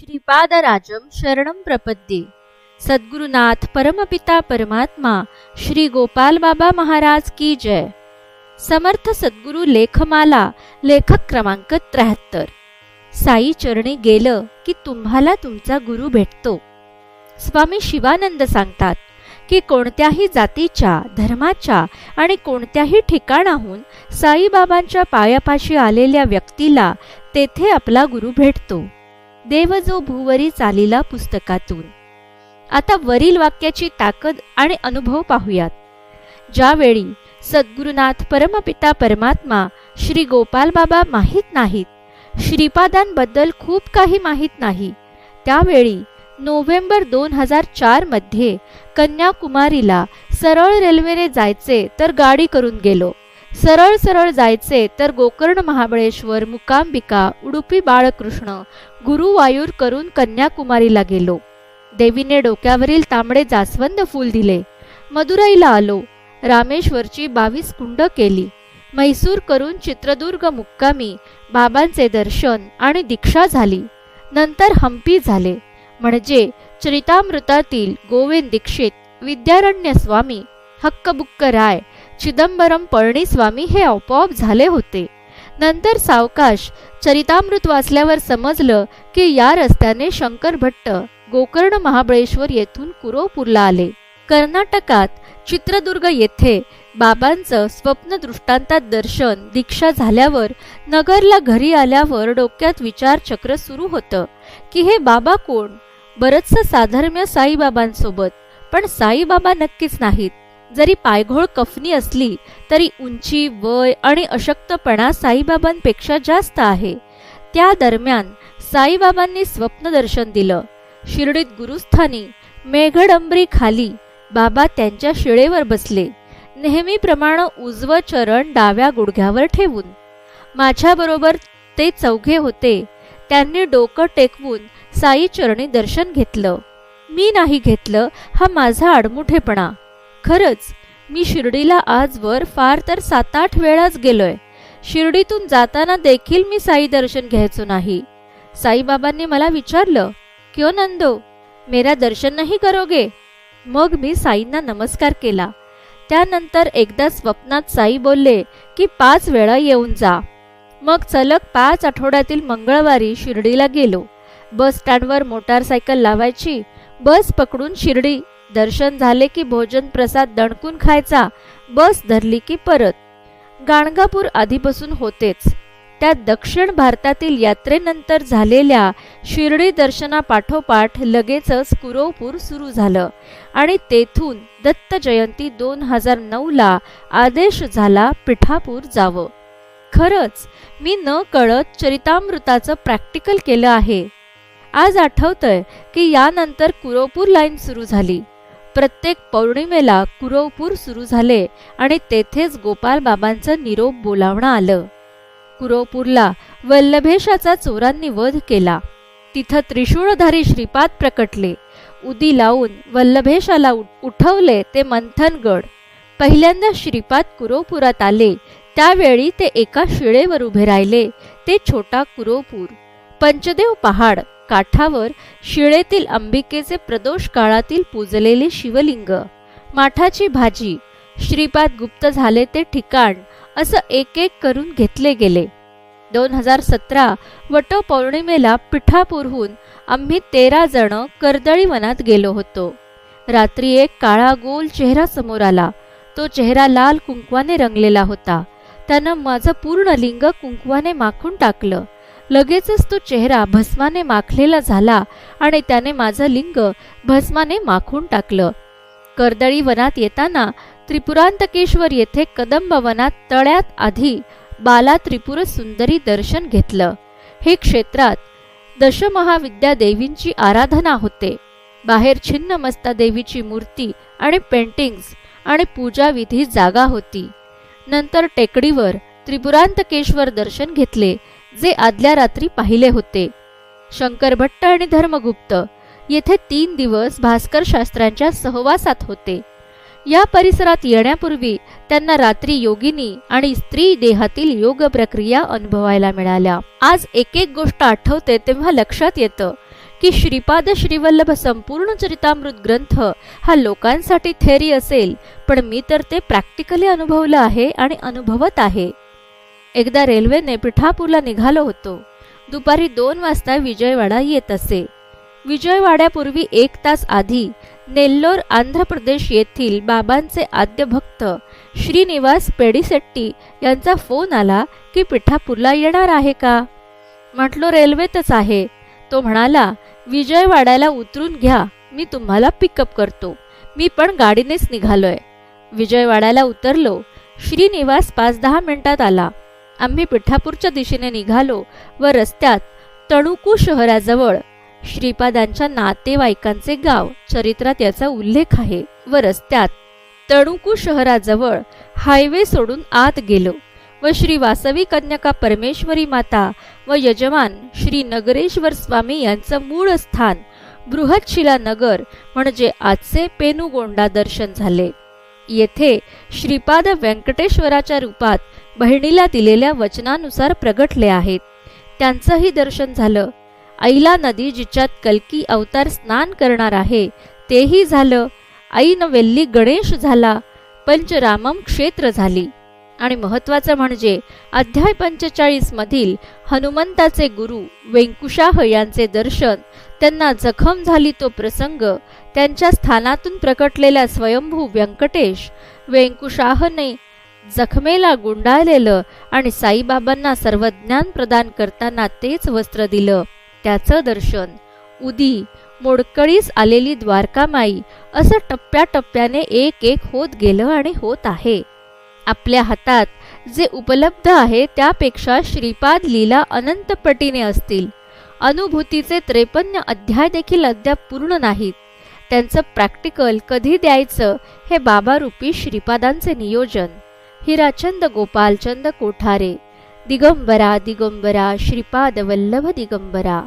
श्रीपादराजम शरणम प्रपद्ये। सद्गुरुनाथ परमपिता परमात्मा श्री गोपाल बाबा महाराज की जय। समर्थ सद्गुरु लेखमाला लेखक क्रमांक त्र्याहत्तर। साई चरणी गेलं की तुम्हाला तुमचा गुरु भेटतो। स्वामी शिवानंद सांगतात की कोणत्याही जातीच्या धर्माच्या आणि कोणत्याही ठिकाणाहून साईबाबांच्या पायापाशी आलेल्या व्यक्तीला तेथे आपला गुरु भेटतो। देव जो भूवरी चालीला पुस्तकातून. आता वरील वाक्याची ताकद आणि अनुभव पाहूयात. ज्यावेळी सद्गुरुनाथ परमपिता परमात्मा श्री गोपाल बाबा माहीत नाहीत श्रीपादांबद्दल खूप काही माहीत नाही त्यावेळी नोव्हेंबर दोन हजार चारमध्ये कन्याकुमारीला सरळ रेल्वेने जायचे तर गाडी करून गेलो. सरळ सरळ जायचे तर गोकर्ण महाबळेश्वर मुकांबिका उडुपी बाळकृष्ण गुरुवायूर करून कन्याकुमारीला गेलो. देवीने डोक्यावरील तांबडे जास्वंद फूल दिले. मदुराईला आलो. रामेश्वरची बावीस कुंड केली. म्हैसूर करून चित्रदुर्ग मुक्कामी बाबांचे दर्शन आणि दीक्षा झाली. नंतर हम्पी झाले. म्हणजे चरितामृतातील गोविंद दीक्षित विद्यारण्य स्वामी हक्कबुक्क राय चिदंबरम पळणीस्वामी हे आपोआप झाले होते. नंतर सावकाश चरितामृत वाचल्यावर समजलं की या रस्त्याने शंकर भट्ट गोकर्ण महाबळेश्वर येथून कुरोपूरला आले. कर्नाटकात चित्रदुर्ग येथे बाबांचं स्वप्न दृष्टांतात दर्शन दीक्षा झाल्यावर नगरला घरी आल्यावर डोक्यात विचारचक्र सुरू होतं की हे बाबा कोण? बरचसं साधर्म्य साईबाबांसोबत पण साईबाबा नक्कीच नाहीत. जरी पायघोळ कफनी असली तरी उंची वय आणि अशक्तपणा साईबाबांपेक्षा जास्त आहे. त्या दरम्यान साईबाबांनी स्वप्नदर्शन दिलं. शिर्डीत गुरुस्थानी मेघडंबरी खाली बाबा त्यांच्या शिळेवर बसले. नेहमीप्रमाणे उजवं चरण डाव्या गुडघ्यावर ठेवून. माझ्याबरोबर ते चौघे होते. त्यांनी डोकं टेकवून साई चरणी दर्शन घेतलं. मी नाही घेतलं हा माझा आडमुठेपणा. खरंच मी शिर्डीला आजवर फार तर सात आठ वेळाच गेलोय. शिर्डीतून जाताना देखील मी साई दर्शन घ्यायचो नाही. साईबाबांनी मला विचारलं क्यो नंदो मेरा दर्शन नाही करोगे? मग मी साईंना नमस्कार केला. त्यानंतर एकदा स्वप्नात साई बोलले की पाच वेळा येऊन जा. मग सलग पाच आठवड्यातील मंगळवारी शिर्डीला गेलो. बस स्टँडवर मोटारसायकल लावायची बस पकडून शिर्डी दर्शन झाले की भोजन प्रसाद दणकून खायचा. बस धरली की परत. गाणगापूर आधीपासून होतेच. त्या दक्षिण भारतातील यात्रेनंतर झालेल्या शिर्डी दर्शनापाठोपाठ लगेचच कुरोपूर सुरू झालं आणि तेथून दत्त जयंती दोन हजार नऊला आदेश झाला पिठापूर जावं. खरंच मी न कळत चरितामृताचं प्रॅक्टिकल केलं आहे. आज आठवतंय की यानंतर कुरोपूर लाईन सुरू झाली. प्रत्येक पौर्णिमेला कुरोपूर सुरू झाले आणि तेथेच गोपाल बाबांचं निरोप बोलावणं आलं. कुरोपूरला वल्लभेशाचा चोरांनी वध केला. तिथं त्रिशूळधारी श्रीपाद प्रकटले. उदी लावून वल्लभेशाला उठवले ते मंथनगड. पहिल्यांदा श्रीपाद कुरोपुरात आले. त्यावेळी ते एका शिळेवर उभे राहिले. ते छोटा कुरोपूर पंचदेव पहाड. काठावर शिळेतील अंबिकेचे प्रदोष काळातील पूजलेले शिवलिंग. माठाची भाजी श्रीपाद गुप्त झाले ते ठिकाण असं एक एक करून घेतले गेले. दोन हजार सतरा वटपौर्णिमेला पिठापूरहून आम्ही तेरा जण कर्दळी वनात गेलो होतो. रात्री एक काळा गोल चेहरा समोर आला. तो चेहरा लाल कुंकवाने रंगलेला होता. त्यानं माझं पूर्ण लिंग कुंकवाने माखून टाकलं. लगेचच तो चेहरा भस्माने माखलेला झाला आणि त्याने माझं लिंग भस्माने माखून टाकलं. कर्दळी वनात येताना त्रिपुरांतकेश्वर येथे कदंब वनात तळ्यात आधी बाला त्रिपुर सुंदरी दर्शन घेतलं. हे क्षेत्रात दशमहाविद्या देवींची आराधना होते. बाहेर छिन्नमस्ता देवीची मूर्ती आणि पेंटिंग्स आणि पूजाविधी जागा होती. नंतर टेकडीवर त्रिपुरांतकेश्वर दर्शन घेतले. जे आदल्या रात्री पाहिले होते. शंकर भट्ट आणि धर्मगुप्त येथे तीन दिवस भास्कर शास्त्रांच्या सहवासात होते. या परिसरात येण्यापूर्वी त्यांना रात्री योगिनी आणि स्त्री देहातील योग प्रक्रिया अनुभवायला मिळाल्या. आज एक एक गोष्ट आठवते तेव्हा लक्षात येतं की श्रीपाद श्रीवल्लभ संपूर्ण चरितामृत ग्रंथ हा लोकांसाठी थेरी असेल पण मी तर ते प्रॅक्टिकली अनुभवलं आहे आणि अनुभवत आहे. एकदा रेल्वेने पिठापूरला निघालो होतो. दुपारी दोन वाजता विजयवाडा येत असे. विजयवाड्यापूर्वी एक तास आधी नेल्लोर आंध्र प्रदेश येथील बाबांचे आद्य भक्त श्रीनिवास पेडिसेट्टी यांचा फोन आला की पिठापूरला येणार आहे का? म्हटलो रेल्वेतच आहे. तो म्हणाला विजयवाड्याला उतरून घ्या मी तुम्हाला पिकअप करतो. मी पण गाडीनेच निघालोय. विजयवाड्याला उतरलो. श्रीनिवास पाच दहा मिनिटात आला. आम्ही पिठापूरच्या दिशेने निघालो व रस्त्यात तणुकू शहराजवळ श्रीपादांच्या नातेवाईकांचे गाव चरित्रात याचा उल्लेख आहे व रस्त्यात तणुकू शहराजवळ हायवे सोडून आत गेलो व श्री वासवी कन्यका परमेश्वरी माता व यजमान श्री नगरेश्वर स्वामी यांचं मूळ स्थान बृहतशिला नगर म्हणजे आजचे पेनुगोंडा दर्शन झाले. येथे श्रीपाद व्यंकटेश्वराच्या रूपात बहिणीला दिलेल्या वचनानुसार प्रगटले आहेत. त्यांचंही दर्शन झालं. ऐला नदी जिच्यात कलकी अवतार स्नान करणार आहे तेही झालं. ऐन वेल्ली गणेश झाला पंचरामम क्षेत्र झाली. आणि महत्वाचं म्हणजे अध्याय पंचेचाळीस मधील हनुमंताचे गुरु वेंकुशाह यांचे दर्शन त्यांना जखम झाली तो प्रसंग त्यांच्या स्थानातून प्रकटलेल्या स्वयंभू व्यंकटेश वेंकुशाहने जखमेला गुंडाळलेलं आणि साईबाबांना सर्व ज्ञान प्रदान करताना तेच वस्त्र दिलं. त्याचं दर्शन. उदी मोडकळीस आलेली द्वारकामाई असं टप्प्याटप्प्याने एक एक होत गेलं आणि होत आहे. आपल्या हातात जे उपलब्ध आहे त्यापेक्षा श्रीपाद लीला अनंतपटीने असतील. अनुभूतीचे त्रेपन्न अध्याय देखील अद्याप पूर्ण नाहीत. त्यांचं प्रॅक्टिकल कधी द्यायचं हे बाबारूपी श्रीपादांचे नियोजन. हिराचंद गोपालचंद कोठारे दिगंबरा दिगंबरा श्रीपाद वल्लभ दिगंबरा।